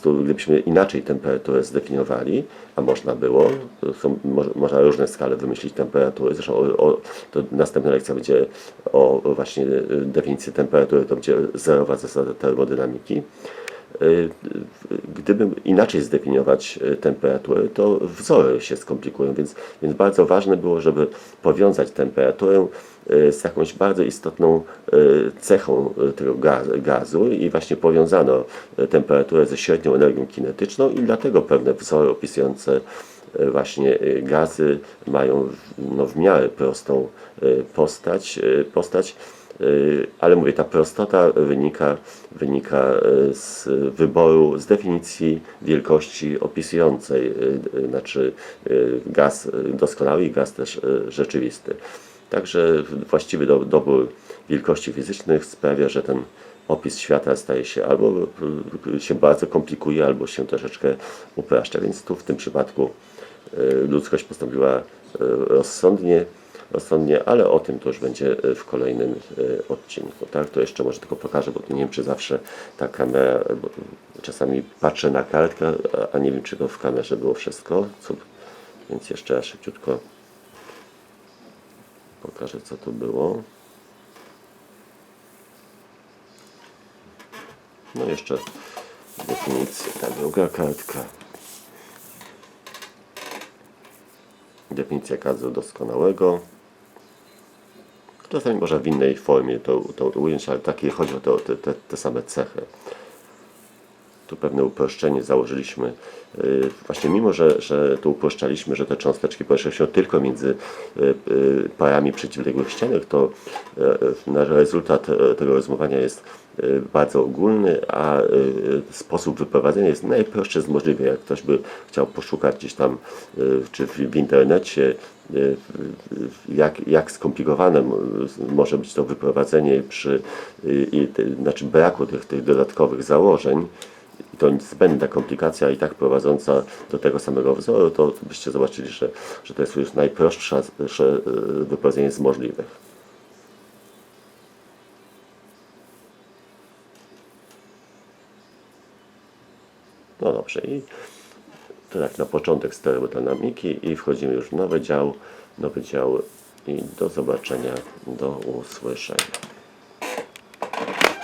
Tu, Gdybyśmy inaczej temperaturę zdefiniowali, a można było, są, mo, można różne skale wymyślić temperatury, zresztą o, o, to następna lekcja będzie o, właśnie y, definicji temperatury, to będzie zerowa zasada termodynamiki. Y, Gdyby inaczej zdefiniować y, temperaturę, to wzory się skomplikują, więc, więc bardzo ważne było, żeby powiązać temperaturę y, z jakąś bardzo istotną y, cechą y, tego ga- gazu i właśnie powiązano y, temperaturę ze średnią energią kinetyczną i dlatego pewne wzory opisujące y, właśnie y, gazy mają no, w miarę prostą y, postać, y, postać. Y, ale mówię, ta prostota wynika, wynika y, z wyboru, z definicji wielkości opisującej, y, y, znaczy y, gaz y, doskonały i gaz też y, rzeczywisty. Także właściwy do, dobór wielkości fizycznych sprawia, że ten opis świata staje się albo y, się bardzo komplikuje, albo się troszeczkę upraszcza. Więc tu w tym przypadku y, ludzkość postąpiła y, rozsądnie, rozsądnie, ale o tym to już będzie y, w kolejnym y, odcinku. Tak, to jeszcze może tylko pokażę, bo nie wiem, czy zawsze ta kamera, czasami patrzę na kartkę, a- nie wiem, czy to w kamerze było wszystko. Więc jeszcze raz szybciutko pokażę, co to było. No jeszcze definicję, ta druga kartka. Definicja gazu doskonałego. Czasami może w innej formie to, to ująć, ale takie chodzi o te, te, te same cechy. Tu pewne uproszczenie założyliśmy. Yy, Właśnie mimo, że, że tu uproszczaliśmy, że te cząsteczki poruszają się tylko między yy, yy, parami przeciwległych ścianek, to rezultat tego rozumowania jest bardzo ogólny, a sposób wyprowadzenia jest najprostszy z możliwych. Jak ktoś by chciał poszukać gdzieś tam, czy w, internecie, jak, jak skomplikowane może być to wyprowadzenie przy znaczy braku tych, tych dodatkowych założeń, to zbędna komplikacja i tak prowadząca do tego samego wzoru, to byście zobaczyli, że, że to jest już najprostsze że, y, wyprowadzenie z możliwych. No dobrze, i to tak na początek stereodynamiki i wchodzimy już w nowy dział, nowy dział i do zobaczenia, do usłyszenia.